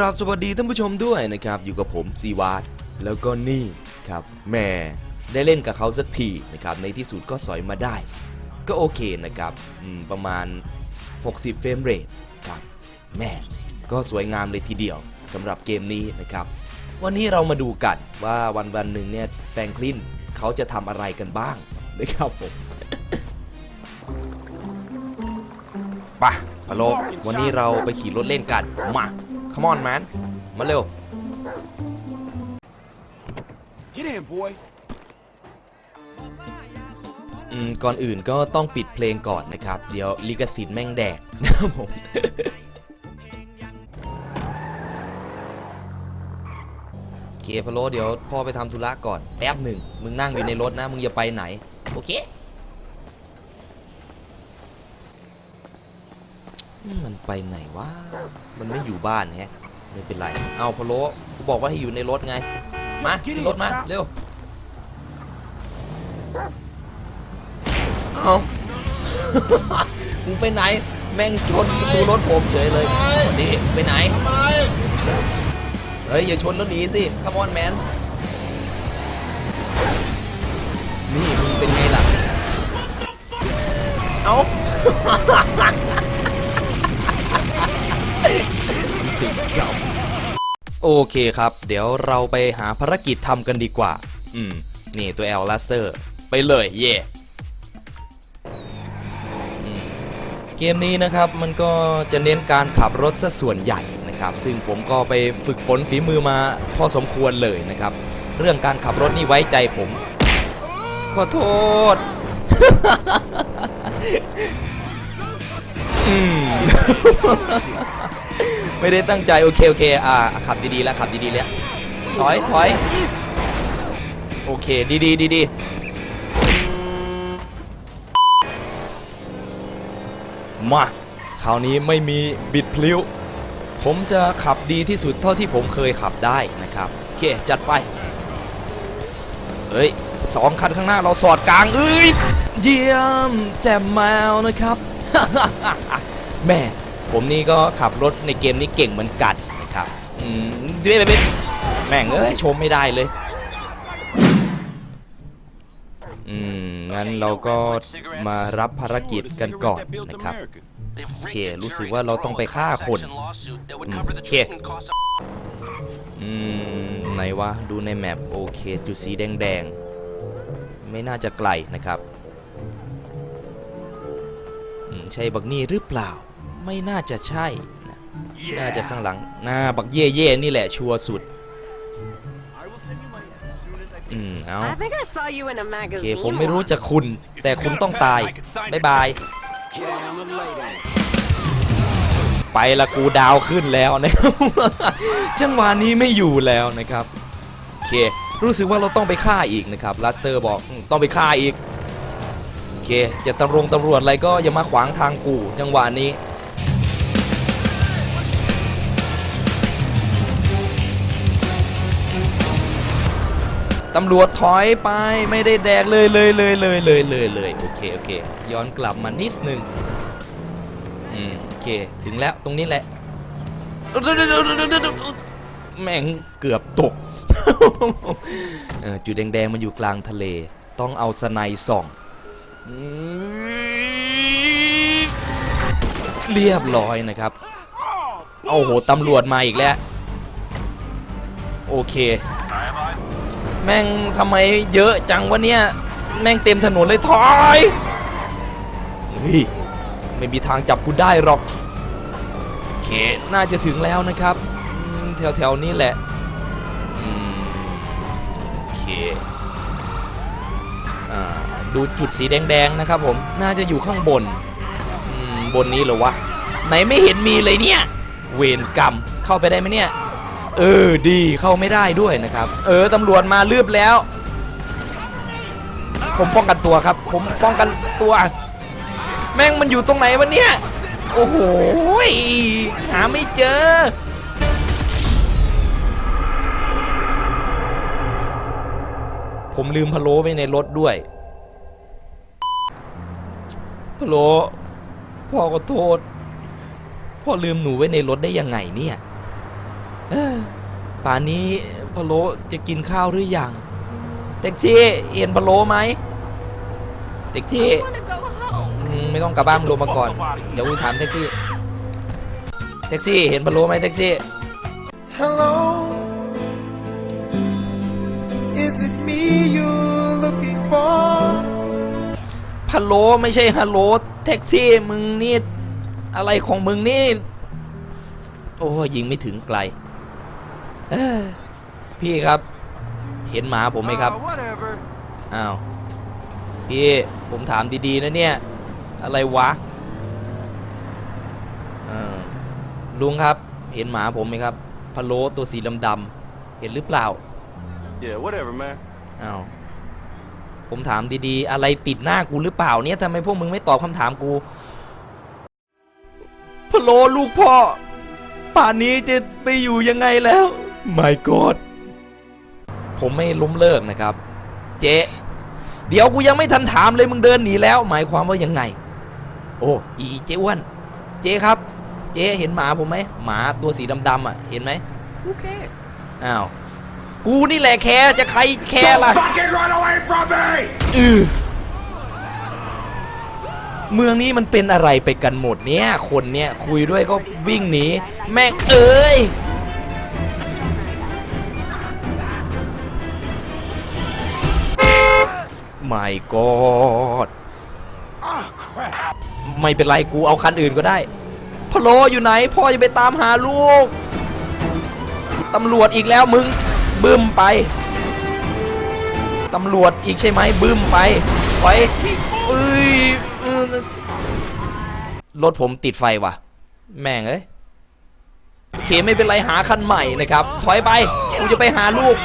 ราบสวัสดีท่านผู้ชมด้วยนะครับ อยู่กับผมซีวาดแล้วก็นี่ครับแม่ได้เล่นกับเขาสักทีนะครับในที่สุดก็สอยมาได้ ก็โอเคนะครับประมาณ 60 เฟรมเรทครับแม่ก็สวยงามเลยทีเดียวสำหรับเกมนี้นะครับ วันนี้เรามาดูกันว่าวันวันหนึ่งเนี่ยแฟรงคลินเขาจะทำอะไรกันบ้างนะครับผมไปะพะโลวันนี้เราไปขี่รถเล่นกันมา come on man มาเร็ว Get in, boy. อืมก่อนอื่นก็ต้องปิดเพลงก่อนนะครับ เดี๋ยวลิขสิทธิ์แม่งแดกนะครับผม โอเคพะโลเดี๋ยวพ่อไปทำธุระก่อนแป๊บหนึ่ง มึงนั่งอยู่ในรถนะ มึงอย่าไปไหน โอเค มันไปไหนวะ มันไม่อยู่บ้านแฮะ ไม่เป็นไร เอาพะโลกูบอกว่าให้อยู่ในรถไง มาขึ้นรถมา เร็ว เอา มึงไปไหน แม่งชนประตูรถผมเฉยเลยนี่ไปไหน เฮ้ย อย่าชนแล้วหนีสิคัมอนแมน นี่มึงเป็นไงล่ะ เอา กับโอเคครับ เดี๋ยวเราไปหาภารกิจทำกันดีกว่า อืม นี่ตัว L Laster ไปเลยเย่เกมนี้นะครับมันก็จะเน้นการขับรถซะส่วนใหญ่นะครับ ซึ่งผมก็ไปฝึกฝนฝีมือมาพอสมควรเลยนะครับ เรื่องการขับรถนี่ไว้ใจผม ขอโทษ อืม ไม่ได้ตั้งใจโอเคโอเคอ่าขับดีๆแล้วขับดีๆแล้วถอยถอยโอเคดีดีดีดีมาคราวนี้ไม่มีบิดพลิ้ว ผมจะขับดีที่สุดเท่าที่ผมเคยขับได้นะครับโอเคจัดไปเฮ้ยสองคันข้างหน้าเราสอดกลางเอ้ยเยี่ยมแจ่มแมวนะครับแม่ ผมนี่ก็ขับรถในเกมนี้เก่งเหมือนกันนะครับอืมเดี๋ยวเดี๋ยวแม่งเอ้ยชมไม่ได้เลย อืม งั้นเราก็มารับภารกิจกันก่อนนะครับ โอเค รู้สึกว่าเราต้องไปฆ่าคนอืมโอเค อืม ไหนวะ ดูในแมปโอเค จุดสีแดงๆ ไม่น่าจะไกลนะครับ ใช่บักนี่หรือเปล่า ไม่น่าจะใช่นะน่าจะข้างหลังหน้าบักเย่เย่ๆนี่แหละชัวร์สุดอืมเอา I think I saw you in a โอเค magazine. ผมไม่รู้จะคุณ แต่คุณต้องตาย บ๊ายบาย Get down and lay down. ไปละกูดาวขึ้นแล้วนะครับ จังหวะนี้ไม่อยู่แล้วนะครับ โอเค รู้สึกว่าเราต้องไปฆ่าอีกนะครับลัสเตอร์บอกอืมต้องไปฆ่าอีก โอเค จะตำรวจตำรวจอะไรก็อย่ามาขวางทางกู จังหวะนี้ ตำรวจถอยไปไม่ได้แดกเลยเลยเลยเลยเลยเลยเลยโอเคโอเคย้อนกลับมานิดนึงอืมโอเคถึงแล้วตรงนี้แหละแม่งเกือบตกจุดแดงๆมันอยู่กลางทะเล ต้องเอาสไนส่อง เรียบร้อยนะครับโอ้โหตำรวจมาอีกแล้ว โอเค แม่งทำไมเยอะจังวะเนี่ย แม่งเต็มถนนเลยถอยเฮ้ยไม่มีทางจับกูได้หรอกโอเคน่าจะถึงแล้วนะครับแถวแถวๆนี้แหละโอเคอ่าดูจุดสีแดงๆนะครับผมน่าจะอยู่ข้างบนบนนี้เหรอวะไหนไม่เห็นมีเลยเนี่ย เวรกรรมเข้าไปได้ไหมเนี่ย เออดีเข้าไม่ได้ด้วยนะครับ เออตำรวจมาลืบแล้ว ผมป้องกันตัวครับ ผมป้องกันตัว แม่งมันอยู่ตรงไหนวะเนี่ย โอ้โหหาไม่เจอผมลืมพะโล้ไว้ในรถด้วย พะโล้พ่อขอโทษ พ่อลืมหนูไว้ในรถได้ยังไงเนี่ย ป่านนี้พะโลจะกินข้าวหรือยังแท็กซี่เห็นพะโลไหมแท็กซี่ I wanna go home. อืมไม่ต้องกลับบ้านมึงลงมาก่อน เดี๋ยวกูถามแท็กซี่ แท็กซี่เห็นพะโลไหมแท็กซี่ Hello, is it me you're looking for? พะโลไม่ใช่ฮัลโหลแท็กซี่มึงนี่อะไรของมึงนี่ โอ้ยิงไม่ถึงไกลเอ้อ พี่ครับ เห็นหมาผมไหมครับ Uh, whatever. อ้าว พี่ผมถามดีๆนะเนี่ย อะไรวะเออลุงครับ เห็นหมาผมไหมครับพะโลตัวสีดำๆเห็นหรือเปล่า Yeah, whatever, man. อ้าวผมถามดีๆ อะไรติดหน้ากูหรือเปล่าเนี่ยทำไมพวกมึงไม่ตอบคำถามกูพะโลลูกพ่อ ป่านนี้จะไปอยู่ยังไงแล้ว My God ผมไม่ล้มเลิกนะครับ เจ๊เดี๋ยวกูยังไม่ทันถามเลยมึงเดินหนีแล้ว หมายความว่ายังไง โอ้อีเจ๊อ้วนเจ๊ครับ เจ๊เห็นหมาผมไหมหมาตัวสีดำๆอะเห็นไหม Who cares? อ้าวกูนี่แหละแคร์จะใครแคร์ล่ะ Fucking run away from me! อือเมืองนี้มันเป็นอะไรไปกันหมดเนี่ย คนเนี่ยคุยด้วยก็วิ่งหนี แม่งเอ้ย ไม่กอด Ah, ไม่เป็นไรกูเอาคันอื่นก็ได้พะโลอยู่ไหน พ่อจะไปตามหาลูก ตำรวจอีกแล้วมึง บึ้มไป ตำรวจอีกใช่ไหมบึ้มไปไปเอ้ยรถผมติดไฟว่ะ แม่งเอ้ยโอเคไม่เป็นไรหาคันใหม่นะครับ ถอยไป กูจะไปหาลูก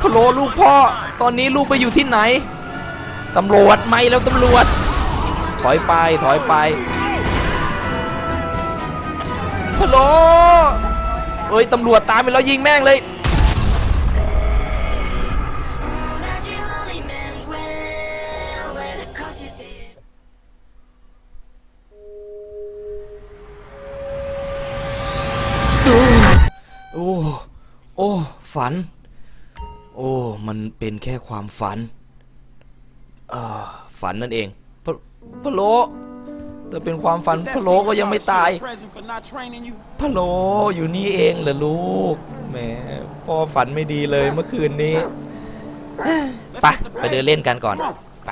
พะโลลูกพ่อ ตอนนี้ลูกไปอยู่ที่ไหน ตำรวจไม่แล้วตำรวจ ถอยไปถอยไปพะโลเฮ้ยตำรวจตามไปแล้วยิงแม่งเลยโอ้ โอ้ ฝัน โอ้ มันเป็นแค่ความฝัน ฝันนั่นเองพะพะโลแต่เป็นความฝันพะโลก็ยังไม่ตาย Present for not training you. พะโลอยู่นี่เองเหรอลูกแหมพ่อฝันไม่ดีเลยเมื่อคืนนี้ไปไปเดินเล่นกันก่อนไป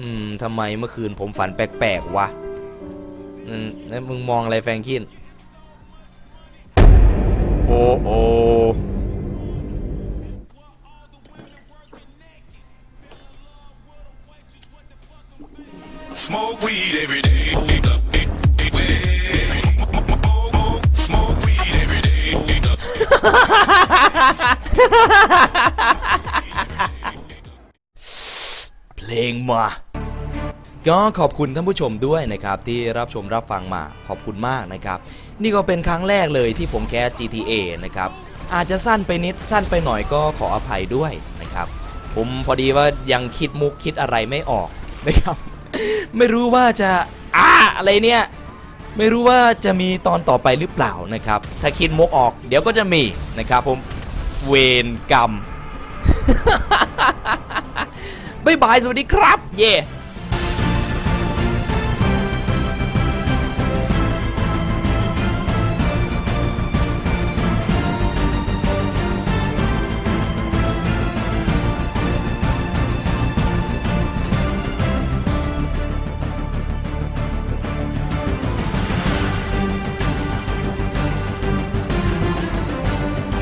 อืมทำไมเมื่อคืนผมฝันแปลกๆวะอืมแล้วมึงมองอะไรแฟรงคินโอ้โอ Smoke weed every day. เพลงมา ก็ขอบคุณท่านผู้ชมด้วยนะครับที่รับชมรับฟังมาขอบคุณมากนะครับ นี่ก็เป็นครั้งแรกเลยที่ผมแคส GTA นะครับ อาจจะสั้นไปนิดสั้นไปหน่อยก็ขออภัยด้วยนะครับ ผมพอดีว่ายังคิดมุกคิดอะไรไม่ออกนะครับ ไม่รู้ว่าจะอ่าอะไรเนี่ย ไม่รู้ว่าจะมีตอนต่อไปหรือเปล่านะครับ ถ้าคิดมุกออก เดี๋ยวก็จะมีนะครับผม เวรกรรมบายบาย สวัสดีครับ เย่